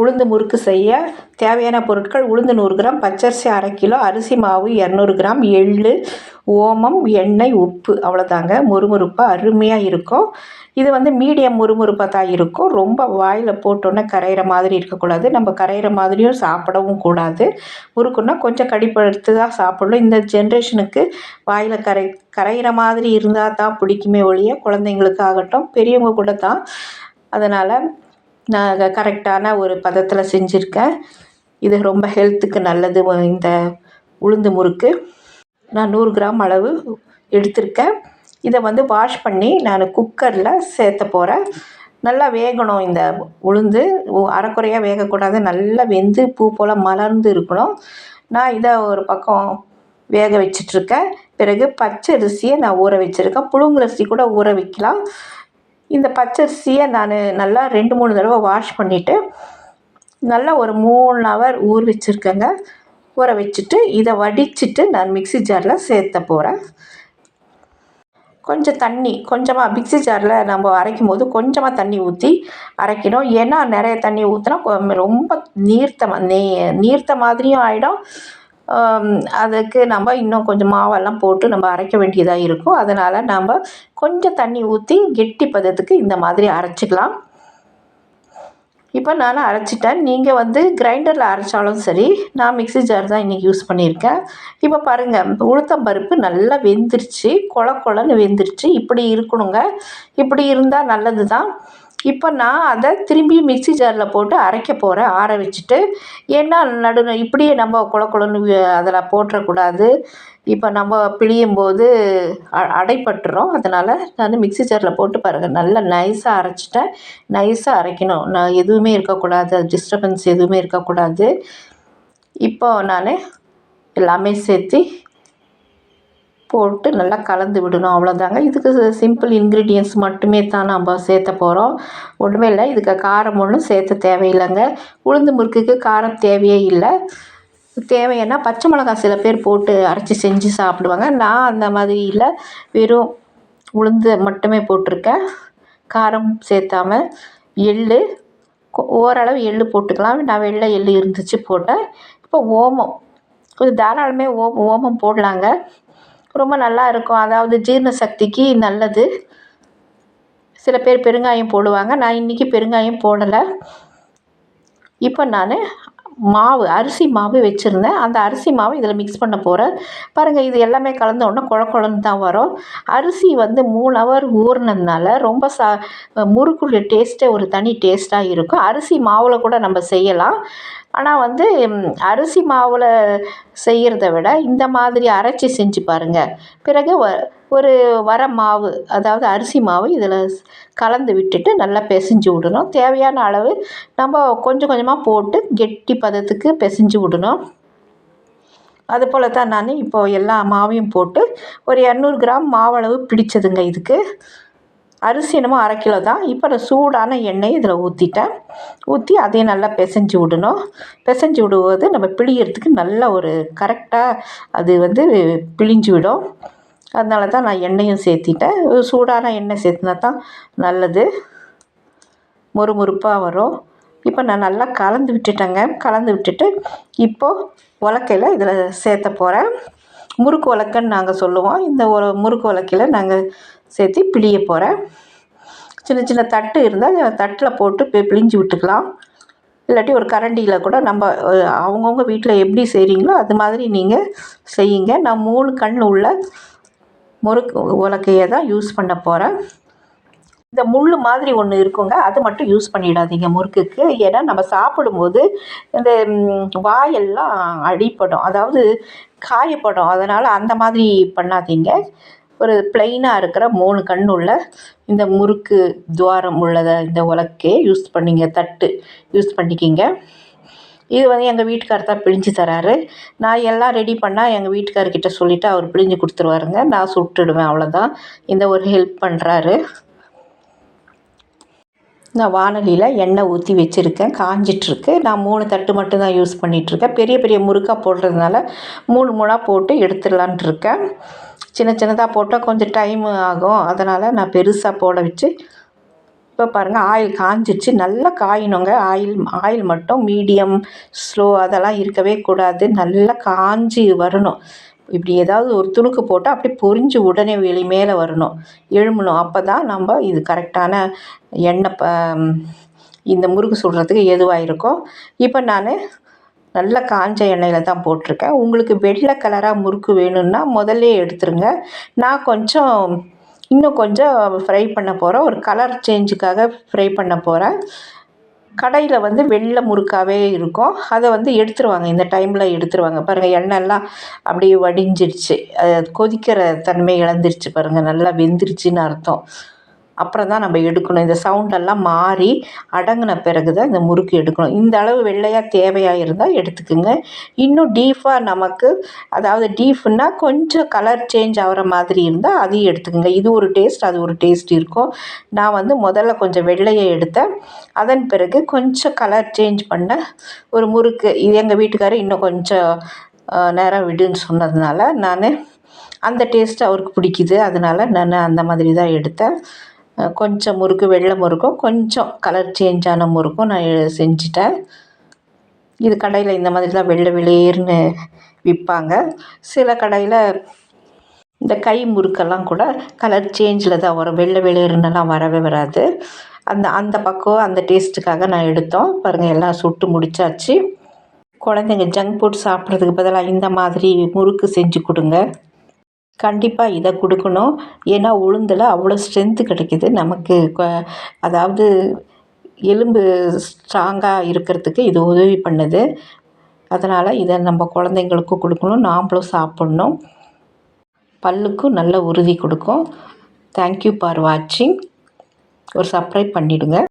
உளுந்து முறுக்கு செய்ய தேவையான பொருட்கள் உளுந்து நூறு கிராம் பச்சரிசி அரை கிலோ அரிசி மாவு இரநூறு கிராம் எள் ஓமம் எண்ணெய் உப்பு அவ்வளோதாங்க முறுமுறுப்பாக அருமையாக இருக்கும். இது வந்து மீடியம் முறுமுறுப்பாக தான் இருக்கும். ரொம்ப வாயில் போட்டோன்னே கரையிற மாதிரி இருக்கக்கூடாது. நம்ம கரையிற மாதிரியும் சாப்பிடவும் கூடாது. முறுக்குன்னா கொஞ்சம் கடிப்படுத்து தான் சாப்பிடணும். இந்த ஜென்ரேஷனுக்கு வாயில் கரை கரையிற மாதிரி இருந்தால் தான் பிடிக்குமே ஒழிய குழந்தைங்களுக்கு ஆகட்டும் பெரியவங்க கூட தான். அதனால் நான் கரெக்டான ஒரு பதத்தில் செஞ்சுருக்கேன். இது ரொம்ப ஹெல்த்துக்கு நல்லது இந்த உளுந்து முறுக்கு. நான் நூறு கிராம் அளவு எடுத்திருக்கேன். இதை வந்து வாஷ் பண்ணி நான் குக்கரில் சேர்த்த போகிறேன் நல்லா வேகணும் இந்த உளுந்து. அரைக்குறையாக வேகக்கூடாது. நல்லா வெந்து பூ போல் மலர்ந்து இருக்கணும். நான் இதை ஒரு பக்கம் வேக வச்சிட்ருக்கேன். பிறகு பச்சரிசியை நான் ஊற வச்சுருக்கேன். புழுங்கரிசி கூட ஊற வைக்கலாம். இந்த பச்சரிசியை நான் நல்லா ரெண்டு மூணு தடவை வாஷ் பண்ணிவிட்டு நல்லா ஒரு மூணு ஹவர் ஊற வச்சுருக்கேங்க. ஊற வச்சுட்டு இதை வடிச்சிட்டு நான் மிக்ஸி ஜாரில் சேர்த்த போகிறேன் கொஞ்சம் தண்ணி கொஞ்சமாக மிக்ஸி ஜாரில் நம்ம அரைக்கும் போது கொஞ்சமாக தண்ணி ஊற்றி அரைக்கணும். ஏன்னா நிறைய தண்ணி ஊற்றினா ரொம்ப நீர்த்தமாக நீ நீர்த்த மாதிரியும் ஆகிடும் அதுக்கு நம்ம இன்னும் கொஞ்சம் மாவெல்லாம் போட்டு நம்ம அரைக்க வேண்டியதாக இருக்கும். அதனால் நம்ம கொஞ்சம் தண்ணி ஊற்றி கெட்டி பதத்துக்கு இந்த மாதிரி அரைச்சிக்கலாம். இப்போ நான் அரைச்சிட்டேன். நீங்கள் வந்து கிரைண்டரில் அரைச்சாலும் சரி நான் மிக்ஸி ஜார் தான் இன்றைக்கி யூஸ் பண்ணியிருக்கேன். இப்போ பாருங்கள் உளுத்தம் பருப்பு நல்லா வெந்துருச்சு. கொல கொலன்னு வெந்துருச்சு. இப்படி இருக்கணுங்க. இப்படி இருந்தால் நல்லது தான் இப்போ நான் அதை திரும்பி மிக்ஸி ஜாரில் போட்டு அரைக்க போகிறேன் ஆற வச்சுட்டு ஏன்னா நடு இப்படியே நம்ம குள கொலன்னு அதில் போட்டுறக்கூடாது. இப்போ நம்ம பிழியும் போது அ அடைப்பட்டுரும். அதனால் நான் மிக்ஸி ஜாரில் போட்டு பாருங்கள் நல்லா நைஸாக அரைச்சிட்டேன். நைஸாக அரைக்கணும். நான் எதுவுமே இருக்கக்கூடாது. டிஸ்டர்பன்ஸ் எதுவுமே இருக்கக்கூடாது. இப்போ நான் எல்லாமே சேர்த்து போட்டு நல்லா கலந்து விடணும் அவ்வளோதாங்க இதுக்கு சிம்பிள் இன்க்ரீடியன்ஸ் மட்டுமே தான் நம்ம சேர்த்த போகிறோம் ஒன்றுமே இல்லை இதுக்கு காரம் ஒன்றும் சேர்த்த தேவையில்லைங்க. உளுந்து முறுக்குக்கு காரம் தேவையே இல்லை. தேவைன்னா பச்சை மிளகாய் சில பேர் போட்டு அரைச்சி செஞ்சு சாப்பிடுவாங்க. நான் அந்த மாதிரி இல்லை. வெறும் உளுந்து மட்டுமே போட்டிருக்கேன். காரம் சேர்த்தாம எள் ஓரளவு எள் போட்டுக்கலாம். நான் வெள்ளை எள் இருந்துச்சு போட்டேன். இப்போ ஓமம். கொஞ்சம் தாராளமே ஓ ஓமம் போடலாங்க. ரொம்ப நல்லா இருக்கும். அதாவது ஜீரண சக்திக்கு நல்லது. சில பேர் பெருங்காயம் போடுவாங்க. நான் இன்றைக்கி பெருங்காயம் போடலை. இப்போ நான் மாவு அரிசி மாவு வச்சுருந்தேன். அந்த அரிசி மாவு இதில் மிக்ஸ் பண்ண போகிறேன் பாருங்கள் இது எல்லாமே கலந்த உடனே குழ குழந்து தான் வரும். அரிசி வந்து மூணு ஹவர் ஊறினதுனால ரொம்ப சா முறுக்குடைய டேஸ்ட்டே ஒரு தனி டேஸ்ட்டாக இருக்கும். அரிசி மாவில் கூட நம்ம செய்யலாம். ஆனால் வந்து அரிசி மாவில் செய்கிறத விட இந்த மாதிரி அரைச்சி செஞ்சு பாருங்கள் பிறகு வ ஒரு வர மாவு அதாவது அரிசி மாவு இதில் கலந்து விட்டுட்டு நல்லா பிசைஞ்சு விடணும். தேவையான அளவு நம்ம கொஞ்சம் கொஞ்சமாக போட்டு கெட்டி பதத்துக்கு பிசைஞ்சு விடணும். அது போல் தான் நான் இப்போது எல்லா மாவையும் போட்டு ஒரு இரநூறு கிராம் மாவளவு பிடிச்சதுங்க இதுக்கு. அரிசி என்னமோ அரை கிலோ தான். இப்போ நான் சூடான எண்ணெய் இதில் ஊற்றிட்டேன் ஊற்றி அதையும் நல்லா பிசைஞ்சு விடணும். பிசைஞ்சு விடுவது நம்ம பிழியறதுக்கு நல்ல ஒரு கரெக்டாக அது வந்து பிழிஞ்சு விடும். அதனால தான் நான் எண்ணெயும் சேர்த்திட்டேன். சூடான எண்ணெய் சேர்த்துனா தான் நல்லது. மொறுமொறுப்பாக வரும். இப்போ நான் நல்லா கலந்து விட்டுட்டேங்க. கலந்து விட்டுட்டு இப்போது உலக்கையில் இதில் சேர்த்த போகிறேன் முறுக்கு உலக்கன்னு நாங்கள் சொல்லுவோம். இந்த ஒரு முறுக்கு உலக்கையில் நாங்கள் சேர்த்து பிழிய போகிறேன் சின்ன சின்ன தட்டு இருந்தால் தட்டில் போட்டு பிழிஞ்சு விட்டுக்கலாம். இல்லாட்டி ஒரு கரண்டியில் கூட நம்ம அவங்கவுங்க வீட்டில் எப்படி செய்கிறீங்களோ அது மாதிரி நீங்கள் செய்யுங்க. நான் மூணு கண் உள்ள முறுக்கு உலக்கையை தான் யூஸ் பண்ண போகிறேன் இந்த முள் மாதிரி ஒன்று இருக்குங்க. அது மட்டும் யூஸ் பண்ணிடாதீங்க முறுக்குக்கு. ஏன்னா நம்ம சாப்பிடும்போது இந்த வாயெல்லாம் அடிப்படும் அதாவது காயப்படும். அதனால் அந்த மாதிரி பண்ணாதீங்க. ஒரு ப்ளைனாக இருக்கிற மூணு கண் உள்ள இந்த முறுக்கு துவாரம் உள்ளதை இந்த உலக்கே யூஸ் பண்ணிங்க தட்டு யூஸ் பண்ணிக்கிங்க. இது வந்து எங்கள் வீட்டுக்கார் தான் பிழிஞ்சு தராரு. நான் எல்லாம் ரெடி பண்ணால் எங்கள் வீட்டுக்காரர்கிட்ட சொல்லிவிட்டு அவர் பிழிஞ்சு கொடுத்துருவாருங்க. நான் சுட்டுடுவேன் அவ்வளோதான் இந்த ஒரு ஹெல்ப் பண்ணுறாரு நான் வானொலியில் எண்ணெய் ஊற்றி வச்சுருக்கேன் காஞ்சிட்ருக்கு. நான் மூணு தட்டு மட்டும்தான் யூஸ் பண்ணிகிட்ருக்கேன் பெரிய பெரிய முறுக்காக போடுறதுனால மூணு மூணாக போட்டு எடுத்துடலான்ட்டு இருக்கேன் சின்ன சின்னதாக போட்டால் கொஞ்சம் டைம் ஆகும். அதனால் நான் பெருசாக போட வச்சு இப்போ பாருங்கள் ஆயில் காஞ்சிச்சு நல்லா காயணுங்க. ஆயில் ஆயில் மட்டும் மீடியம் ஸ்லோ அதெல்லாம் இருக்கவே கூடாது. நல்லா காஞ்சி வரணும். இப்படி ஏதாவது ஒரு துணுக்கு போட்டால் அப்படியே பொறிஞ்சு உடனே வெளி மேலே வரணும். எழும்பணும். அப்போ தான் நம்ம இது கரெக்டான எண்ணெய் ப இந்த முறுக்கு சுடுறதுக்கு எதுவாக இருக்கும் இப்போ நான் நல்ல காஞ்ச எண்ணெயில் தான் போட்டிருக்கேன். உங்களுக்கு வெள்ளை கலராக முறுக்கு வேணும்னா முதல்லே எடுத்துருங்க. நான் கொஞ்சம் இன்னும் கொஞ்சம் ஃப்ரை பண்ண போகிறேன் ஒரு கலர் சேஞ்சுக்காக ஃப்ரை பண்ண போகிறேன் கடையில் வந்து வெள்ளை முறுக்காகவே இருக்கும். அதை வந்து எடுத்துருவாங்க. இந்த டைமில் எடுத்துருவாங்க. பாருங்கள் எண்ணெய்லாம் அப்படியே வடிஞ்சிடுச்சு கொதிக்கிற தன்மை இழந்துருச்சு பாருங்கள் நல்லா வெந்துருச்சுன்னு அர்த்தம். அப்புறம் தான் நம்ம எடுக்கணும். இந்த சவுண்டெல்லாம் மாறி அடங்கின பிறகு தான் இந்த முறுக்கு எடுக்கணும். இந்த அளவு வெள்ளையாக தேவையாக இருந்தால் எடுத்துக்கோங்க. இன்னும் டீஃபாக நமக்கு அதாவது டீஃப்னா கொஞ்சம் கலர் சேஞ்ச் ஆகிற மாதிரி இருந்தால் அதையும் எடுத்துக்கோங்க. இது ஒரு டேஸ்ட் அது ஒரு டேஸ்ட் இருக்கும். நான் வந்து முதல்ல கொஞ்சம் வெள்ளையை எடுத்தேன். அதன் பிறகு கொஞ்சம் கலர் சேஞ்ச் பண்ண ஒரு முறுக்கு. இது எங்கள் வீட்டுக்காரர் இன்னும் கொஞ்சம் நேரம் விடுன்னு சொன்னதுனால நான் அந்த டேஸ்ட் அவருக்கு பிடிக்குது. அதனால் நான் அந்த மாதிரி தான் எடுத்தேன். கொஞ்சம் முறுக்கு வெள்ளை முறுக்கும் கொஞ்சம் கலர் சேஞ்ச் ஆன முறுக்கும் நான் செஞ்சுட்டேன். இது கடையில் இந்த மாதிரி தான் வெள்ளை வெளியேறுன்னு விற்பாங்க சில கடையில் இந்த கை முறுக்கெல்லாம் கூட கலர் சேஞ்சில் தான் வரும். வெள்ளை வெளியேறுனெல்லாம் வரவே வராது. அந்த அந்த பக்கம் அந்த டேஸ்ட்டுக்காக நான் எடுத்தோம். பாருங்கள் எல்லாம் சுட்டு முடித்தாச்சு குழந்தைங்க ஜங்க் ஃபுட் சாப்பிட்றதுக்கு பதிலாக இந்த மாதிரி முறுக்கு செஞ்சு கொடுங்க. கண்டிப்பாக இதை கொடுக்கணும். ஏன்னா உளுந்தில் அவ்வளோ ஸ்ட்ரென்த்து கிடைக்கிது. நமக்கு அதாவது எலும்பு ஸ்ட்ராங்காக இருக்கிறதுக்கு இது உதவி பண்ணுது. அதனால் இதை நம்ம குழந்தைங்களுக்கும் கொடுக்கணும். நாம்ளும் சாப்பிட்ணும். பல்லுக்கும் நல்ல உறுதி கொடுக்கும். தேங்க்யூ ஃபார் வாட்சிங் ஒரு சப்ஸ்கிரைப் பண்ணிவிடுங்க